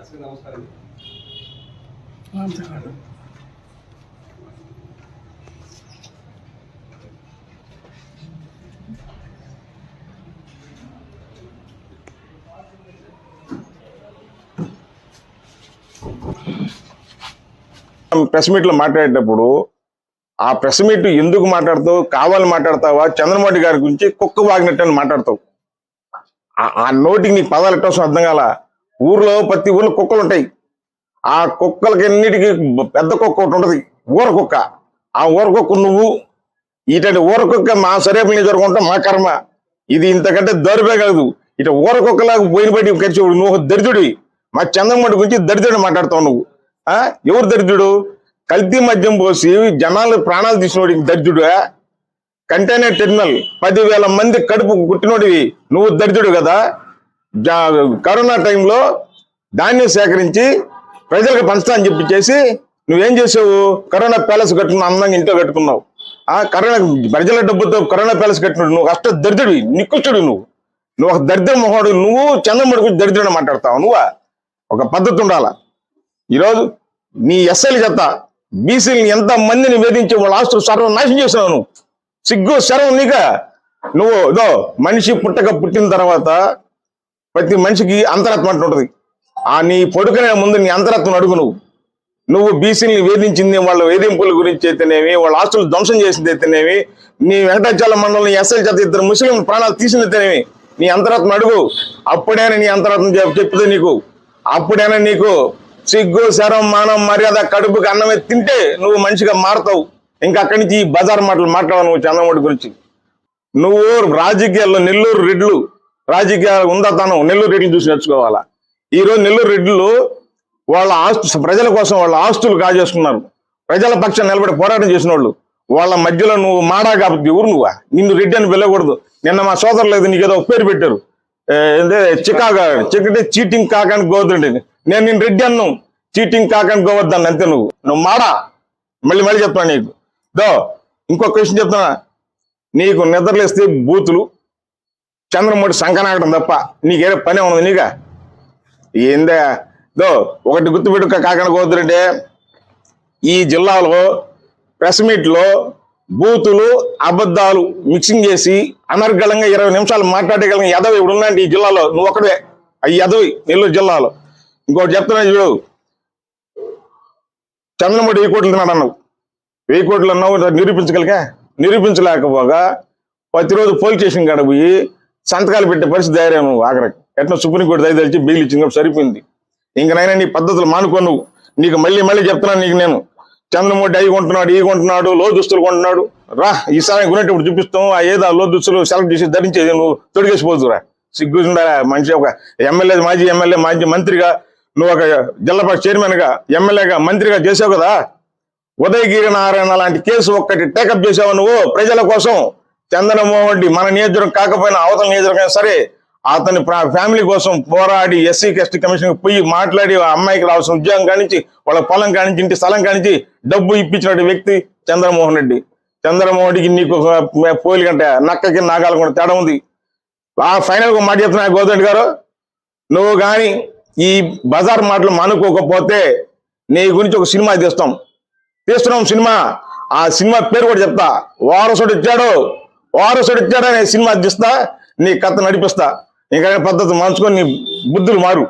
నమస్కారం అంతేకాదు ప్రెస్ మీట్లో మాట్లాడేటప్పుడు ఆ ప్రెస్ మీట్ ఎందుకు మాట్లాడతావు? కావాలని మాట్లాడతావా? చంద్రబాబు గారి గురించి కుక్క వాగినట్టు అని మాట్లాడతావు. ఆ- ఆ నోటికి నీకు పదాలు ఎట్టవసం అర్థం కాల? ఊర్లో ప్రతి ఊర్లో కుక్కలు ఉంటాయి. ఆ కుక్కలకి ఎన్నిటికి పెద్ద కుక్క ఒకటి ఉంటుంది. ఊర కుక్క. ఆ ఊర కుక్క నువ్వు ఇటువంటి ఊర కుక్క మా సరేపు నిజరుగుంటాం మా కర్మ. ఇది ఇంతకంటే దరిపే కలదు ఇటు ఊర కుక్కలాగా పోయిన బయట ఖర్చుడు నువ్వు ఒక దరిద్రుడివి మా చంద్రమడి గురించి దరిద్రుడు మాట్లాడుతావు నువ్వు. ఆ? ఎవరు దరిద్రుడు? కల్తీ మద్యం పోసి జనాలు ప్రాణాలు తీసినోడి దరిద్రుడు? కంటైనర్ టెర్మినల్ పదివేల మంది కడుపు కుట్టినోడివి. నువ్వు దరిద్రుడు కదా? కరోనా టైంలో ధాన్యం సేకరించి ప్రజలకు పంచుతా అని చెప్పి చేసి నువ్వేం చేసావు? కరోనా ప్యాలెస్ కట్టుకున్నావు అందంగా ఇంట్లో కట్టుకున్నావు. ఆ కరోనా ప్రజల డబ్బుతో కరోనా ప్యాలెస్ కట్టినాడు నువ్వు అష్ట దరిద్రుడివి నికృష్టుడు నువ్వు. నువ్వు ఒక దరిద్ర మొహోడు నువ్వు చంద్రముడి గురించి దరిద్రుడు మాట్లాడతావు నువ్వా? ఒక పద్ధతి ఉండాలా. ఈరోజు నీ ఎస్ఎల్ చేత బీసీని ఎంత మందిని వేధించి వాళ్ళ ఆస్తులు సర్వనాశనం చేసినావు నువ్వు. సిగ్గు సర్వం నీక. నువ్వు ఇదో మనిషి పుట్టక పుట్టిన తర్వాత ప్రతి మనిషికి అంతరత్వం అంటూ ఉంటుంది. ఆ నీ పడుకునే ముందు నీ అంతరత్వం అడుగు నువ్వు. నువ్వు బీసీని వేధించింది వాళ్ళ వేధింపుల గురించి అయితేనేమి వాళ్ళ ఆస్తులు ధ్వంసం చేసింది అయితేనేమి నీ వెంకటాచల మండలం ఎస్ఎల్ చేత ఇద్దరు ముస్లిం ప్రాణాలు తీసింది అయితేనేమి నీ అంతరాత్మ అడుగు. అప్పుడైనా నీ అంతరాత్మ చెప్తుంది నీకు. అప్పుడైనా నీకు సిగ్గు శరం మానం మర్యాద కడుపుకి అన్నమే తింటే నువ్వు మనిషిగా మారుతావు. ఇంకా అక్కడి నుంచి ఈ బజార్ మాటలు మాట్లాడవు నువ్వు చంద్రమౌడి గురించి. నువ్వు రాజకీయాల్లో నెల్లూరు రెడ్లు. రాజకీయాలు ఉందతనం నెల్లూరు రెడ్లు చూసి నేర్చుకోవాలా? ఈ రోజు నెల్లూరు రెడ్లు వాళ్ళ ఆస్తు ప్రజల కోసం వాళ్ళ ఆస్తులు కాజేసుకున్నారు. ప్రజల పక్షం నిలబడి పోరాటం చేసిన వాళ్ళు వాళ్ళ మధ్యలో నువ్వు మాడా కాబట్టి ఎవరు నువ్వా? నిన్ను రెడ్డి అని పిలవకూడదు. నిన్న మా సోదరులు లేదు నీకు ఏదో పేరు పెట్టారు. చికాగా చికటి చీటింగ్ కాకని గోవర్ధన్ నేను నేను రెడ్డి అన్ను. చీటింగ్ కాకని గోవద్దాను అంతే నువ్వు. నువ్వు మాడా? మళ్ళీ మళ్ళీ చెప్తాను నీకు. దో ఇంకో క్వశ్చన్ చెప్తున్నా. నీకు నిద్రలేస్తే బూతులు. చంద్రమూడి సంకనాగడం తప్ప నీకేదో పని ఉన్నది నీక? ఏందే? దో ఒకటి గుర్తుపెట్టుక కాకుండా గోతురంటే ఈ జిల్లాలో ప్రెస్ మీట్లో బూతులు అబద్ధాలు మిక్సింగ్ చేసి అనర్గళంగా ఇరవై నిమిషాలు మాట్లాడగలిగిన యదవి ఇప్పుడు ఉన్నాయండి ఈ జిల్లాలో. నువ్వు ఒకడే ఈ యదవి నెల్లూరు జిల్లాలో. ఇంకోటి చెప్తున్నా చూడు. చంద్రమూడి వెయ్యి కోట్లు తిన్నాడు అన్నావు. వెయ్యి కోట్లు అన్నావు నిరూపించగలిగా? నిరూపించలేకపోగా. ప్రతిరోజు పోలీస్ స్టేషన్ కాడ పోయి సంతకాలు పెట్టే పరిస్థితి ధైర్యం నువ్వు ఆఖరికి ఎట్లా సుప్రీంకోర్టు దయ తెలిసి బెయిల్ ఇచ్చింది కాబట్టి సరిపోయింది. ఇంకనైనా నీ పద్ధతులు మానుకో నువ్వు. నీకు మళ్ళీ మళ్ళీ చెప్తున్నాను నీకు నేను. చంద్రమూర్తి అవి కొంటున్నాడు ఈ కొంటున్నాడు లో దుస్తులు కొంటున్నాడు. రా ఈసారి కొనేటప్పుడు చూపిస్తాం. ఆ ఏదో లో దుస్తులు సెలెక్ట్ చేసి ధరించేది నువ్వు. తొడిగేసిపోతురా సిగ్గు మంచి మనిషి ఒక ఎమ్మెల్యే మాజీ ఎమ్మెల్యే మాజీ మంత్రిగా నువ్వు ఒక జిల్లా చైర్మన్గా చైర్మన్గా ఎమ్మెల్యేగా మంత్రిగా చేసావు కదా? ఉదయగిరి నారాయణ లాంటి కేసు ఒక్కటి టేకప్ చేసావు నువ్వు? ప్రజల కోసం. చంద్రమోహన్ వంటి మన నియోజకవర్గం కాకపోయినా అవతల నియోజకవర్గం సరే అతని ప్రా- ఫ్యామిలీ కోసం పోరాడి ఎస్సీ ఎస్టీ కమిషన్ పోయి మాట్లాడి ఆ అమ్మాయికి రావాల్సిన ఉద్యోగం కానించి వాళ్ళ పొలం కానించి ఇంటి స్థలం కానించి డబ్బు ఇప్పించిన వ్యక్తి చంద్రమోహన్ రెడ్డి. చంద్రమోహన్ రెడ్డికి నీకు పోలి కంటే నక్కకి నాగాలు కూడా తేడా ఉంది. ఆ ఫైనల్ మాట చెప్తున్నా గోదండి గారు. నువ్వు కానీ ఈ బజార్ మాటలు మానుకోకపోతే నీ గురించి ఒక సినిమా తీస్తాం. తీస్తున్నాం సినిమా. ఆ సినిమా పేరు కూడా చెప్తా. వారసుడు ఇచ్చాడు వారసుడు ఇచ్చాడు సినిమా తీస్తా నీ కథ నడిపిస్తా. ఇంకా పద్ధతి మార్చుకొని నీ బుద్ధులు మారు.